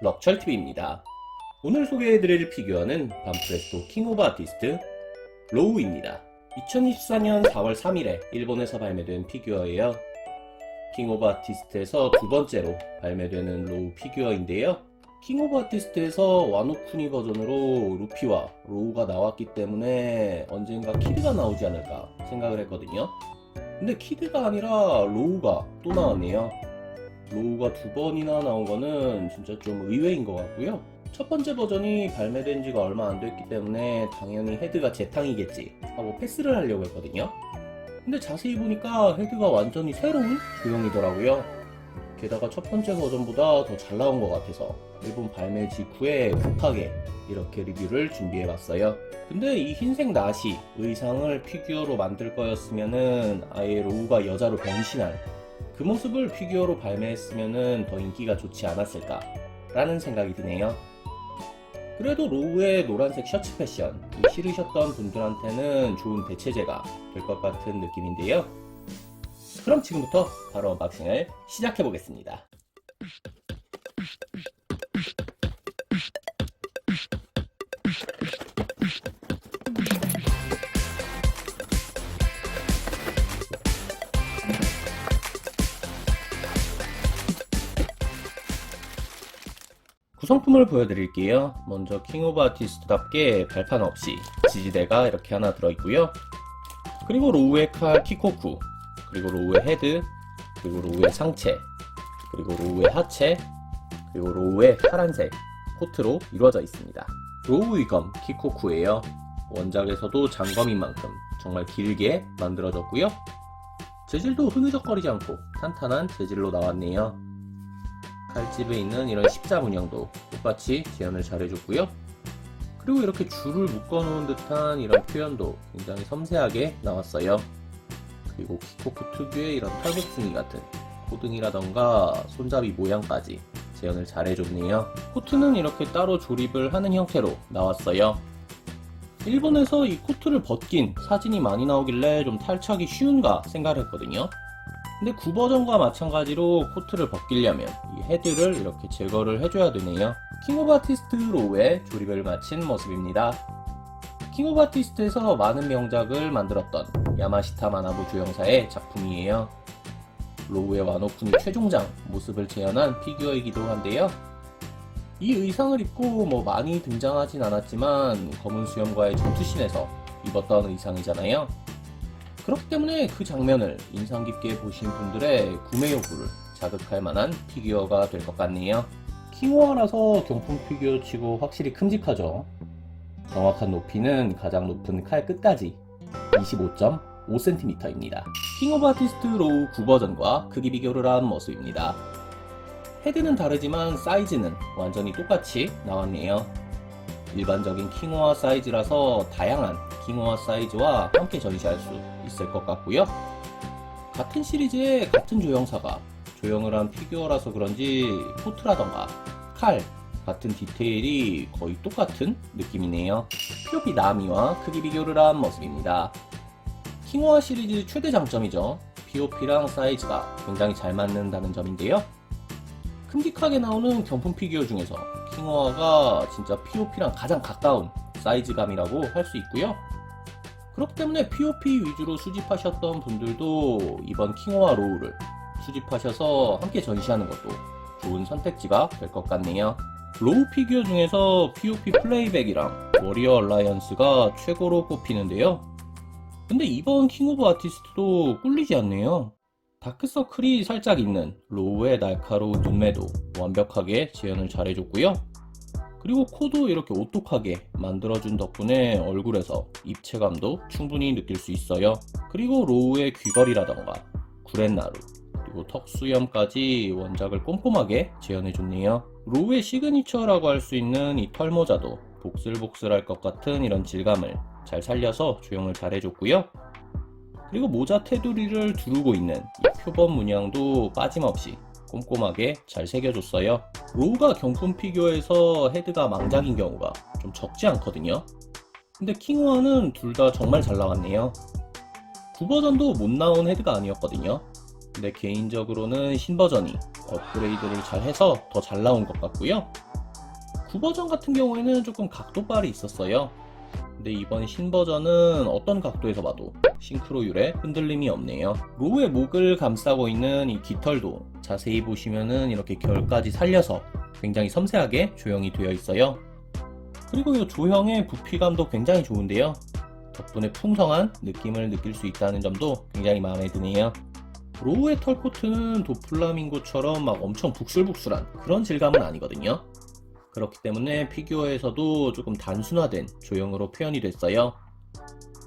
럭철TV입니다. 오늘 소개해드릴 피규어는 반프레스토 킹 오브 아티스트 로우입니다. 2024년 4월 3일에 일본에서 발매된 피규어예요. 킹 오브 아티스트에서 두 번째로 발매되는 로우 피규어인데요. 킹 오브 아티스트에서 와노쿠니 버전으로 루피와 로우가 나왔기 때문에 언젠가 키드가 나오지 않을까 생각을 했거든요. 근데 키드가 아니라 로우가 또 나왔네요. 로우가 두 번이나 나온 거는 진짜 좀 의외인 것 같고요. 첫 번째 버전이 발매된 지가 얼마 안 됐기 때문에 당연히 헤드가 재탕이겠지 하고 패스를 하려고 했거든요. 근데 자세히 보니까 헤드가 완전히 새로운 조형이더라고요. 게다가 첫 번째 버전보다 더 잘 나온 것 같아서 일본 발매 직후에 급하게 이렇게 리뷰를 준비해봤어요. 근데 이 흰색 나시 의상을 피규어로 만들 거였으면은 아예 로우가 여자로 변신한 그 모습을 피규어로 발매했으면 더 인기가 좋지 않았을까라는 생각이 드네요. 그래도 로우의 노란색 셔츠 패션 이 싫으셨던 분들한테는 좋은 대체제가 될 것 같은 느낌인데요. 그럼 지금부터 바로 언박싱을 시작해 보겠습니다. 구성품을 보여드릴게요. 먼저 킹 오브 아티스트답게 발판 없이 지지대가 이렇게 하나 들어있고요. 그리고 로우의 칼 키코쿠, 그리고 로우의 헤드, 그리고 로우의 상체, 그리고 로우의 하체, 그리고 로우의 파란색 코트로 이루어져 있습니다. 로우 위검 키코쿠예요. 원작에서도 장검인 만큼 정말 길게 만들어졌고요. 재질도 흐느적거리지 않고 탄탄한 재질로 나왔네요. 칼집에 있는 이런 십자 문양도 똑같이 재현을 잘 해줬고요. 그리고 이렇게 줄을 묶어놓은 듯한 이런 표현도 굉장히 섬세하게 나왔어요. 그리고 키코쿠 특유의 이런 털복숭이 같은 코등이라던가 손잡이 모양까지 재현을 잘 해줬네요. 코트는 이렇게 따로 조립을 하는 형태로 나왔어요. 일본에서 이 코트를 벗긴 사진이 많이 나오길래 좀 탈착이 쉬운가 생각을 했거든요. 근데 9버전과 마찬가지로 코트를 벗기려면 이 헤드를 이렇게 제거를 해줘야 되네요. 킹 오브 아티스트 로우의 조립을 마친 모습입니다. 킹 오브 아티스트에서 많은 명작을 만들었던 야마시타 마나부 조형사의 작품이에요. 로우의 와노쿠니 최종장 모습을 재현한 피규어이기도 한데요. 이 의상을 입고 뭐 많이 등장하진 않았지만 검은 수염과의 전투신에서 입었던 의상이잖아요. 그렇기 때문에 그 장면을 인상 깊게 보신 분들의 구매 욕구를 자극할 만한 피규어가 될 것 같네요. 킹호아라서 경품 피규어 치고 확실히 큼직하죠. 정확한 높이는 가장 높은 칼 끝까지 25.5cm입니다. 킹 오브 아티스트 로우 9버전과 크기 비교를 한 모습입니다. 헤드는 다르지만 사이즈는 완전히 똑같이 나왔네요. 일반적인 킹호아 사이즈라서 다양한 킹호아 사이즈와 함께 전시할 수 있을 것 같고요. 같은 시리즈의 같은 조형사가 조형을 한 피규어라서 그런지 포트라던가 칼 같은 디테일이 거의 똑같은 느낌이네요. POP 나미와 크기 비교를 한 모습입니다. 킹호아 시리즈 최대 장점이죠. POP랑 사이즈가 굉장히 잘 맞는다는 점인데요. 큼직하게 나오는 경품 피규어 중에서 킹호아가 진짜 POP랑 가장 가까운 사이즈감이라고 할 수 있고요. 그렇기 때문에 POP 위주로 수집하셨던 분들도 이번 킹호아 로우를 수집하셔서 함께 전시하는 것도 좋은 선택지가 될 것 같네요. 로우 피규어 중에서 POP 플레이백이랑 워리어 얼라이언스가 최고로 꼽히는데요. 근데 이번 킹 오브 아티스트도 꿀리지 않네요. 다크서클이 살짝 있는 로우의 날카로운 눈매도 완벽하게 재현을 잘해줬고요. 그리고 코도 이렇게 오똑하게 만들어준 덕분에 얼굴에서 입체감도 충분히 느낄 수 있어요. 그리고 로우의 귀걸이라던가 구렛나루, 그리고 그리고 턱 수염까지 원작을 꼼꼼하게 재현해줬네요. 로우의 시그니처라고 할 수 있는 이 털모자도 복슬복슬할 것 같은 이런 질감을 잘 살려서 조형을 잘 해줬고요. 그리고 모자 테두리를 두르고 있는 이 표범 문양도 빠짐없이 꼼꼼하게 잘 새겨줬어요. 로우가 경품 피규어에서 헤드가 망작인 경우가 좀 적지 않거든요. 근데 킹호아는 둘 다 정말 잘 나왔네요. 9버전도 못 나온 헤드가 아니었거든요. 근데 개인적으로는 신버전이 업그레이드를 잘 해서 더 잘 나온 것 같고요. 9버전 같은 경우에는 조금 각도빨이 있었어요. 근데 이번 신버전은 어떤 각도에서 봐도 싱크로율에 흔들림이 없네요. 로우의 목을 감싸고 있는 이 깃털도 자세히 보시면은 이렇게 결까지 살려서 굉장히 섬세하게 조형이 되어 있어요. 그리고 이 조형의 부피감도 굉장히 좋은데요. 덕분에 풍성한 느낌을 느낄 수 있다는 점도 굉장히 마음에 드네요. 로우의 털코트는 도플라밍고처럼 막 엄청 북슬북슬한 그런 질감은 아니거든요. 그렇기 때문에 피규어에서도 조금 단순화된 조형으로 표현이 됐어요.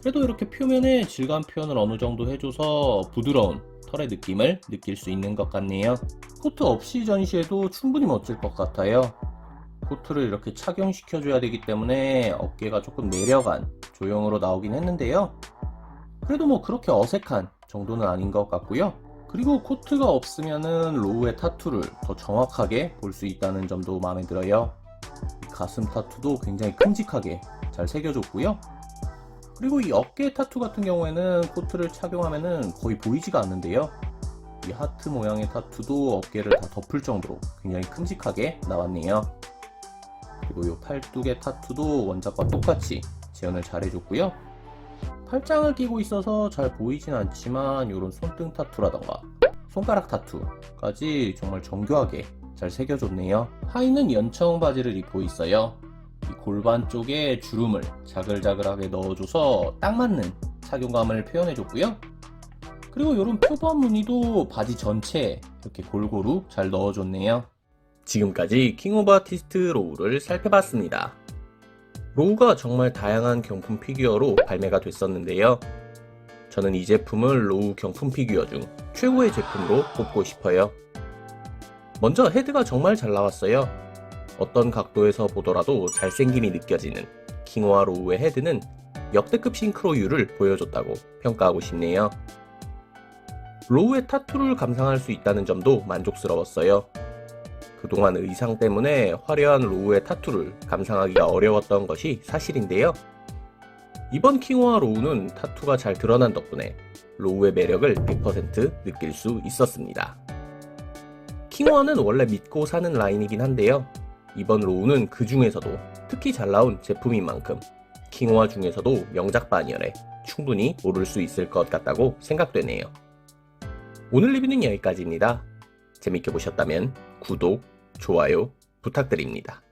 그래도 이렇게 표면에 질감 표현을 어느 정도 해줘서 부드러운 털의 느낌을 느낄 수 있는 것 같네요. 코트 없이 전시해도 충분히 멋질 것 같아요. 코트를 이렇게 착용시켜줘야 되기 때문에 어깨가 조금 내려간 조형으로 나오긴 했는데요. 그래도 뭐 그렇게 어색한 정도는 아닌 것 같고요. 그리고 코트가 없으면은 로우의 타투를 더 정확하게 볼 수 있다는 점도 마음에 들어요. 이 가슴 타투도 굉장히 큼직하게 잘 새겨줬고요. 그리고 이 어깨 타투 같은 경우에는 코트를 착용하면은 거의 보이지가 않는데요. 이 하트 모양의 타투도 어깨를 다 덮을 정도로 굉장히 큼직하게 나왔네요. 그리고 이 팔뚝의 타투도 원작과 똑같이 재현을 잘 해줬고요. 팔짱을 끼고 있어서 잘 보이진 않지만 이런 손등 타투라던가 손가락 타투까지 정말 정교하게 잘 새겨줬네요. 하의는 연청 바지를 입고 있어요. 이 골반 쪽에 주름을 자글자글하게 넣어줘서 딱 맞는 착용감을 표현해줬고요. 그리고 이런 표범 무늬도 바지 전체에 이렇게 골고루 잘 넣어줬네요. 지금까지 킹 오브 아티스트 로우를 살펴봤습니다. 로우가 정말 다양한 경품 피규어로 발매가 됐었는데요. 저는 이 제품을 로우 경품 피규어 중 최고의 제품으로 꼽고 싶어요. 먼저 헤드가 정말 잘 나왔어요. 어떤 각도에서 보더라도 잘생김이 느껴지는 킹오와 로우의 헤드는 역대급 싱크로율을 보여줬다고 평가하고 싶네요. 로우의 타투를 감상할 수 있다는 점도 만족스러웠어요. 그동안 의상 때문에 화려한 로우의 타투를 감상하기가 어려웠던 것이 사실인데요. 이번 킹오와 로우는 타투가 잘 드러난 덕분에 로우의 매력을 100% 느낄 수 있었습니다. 킹오와는 원래 믿고 사는 라인이긴 한데요. 이번 로우는 그 중에서도 특히 잘 나온 제품인 만큼 킹오와 중에서도 명작 반열에 충분히 오를 수 있을 것 같다고 생각되네요. 오늘 리뷰는 여기까지입니다. 재밌게 보셨다면 구독, 좋아요 부탁드립니다.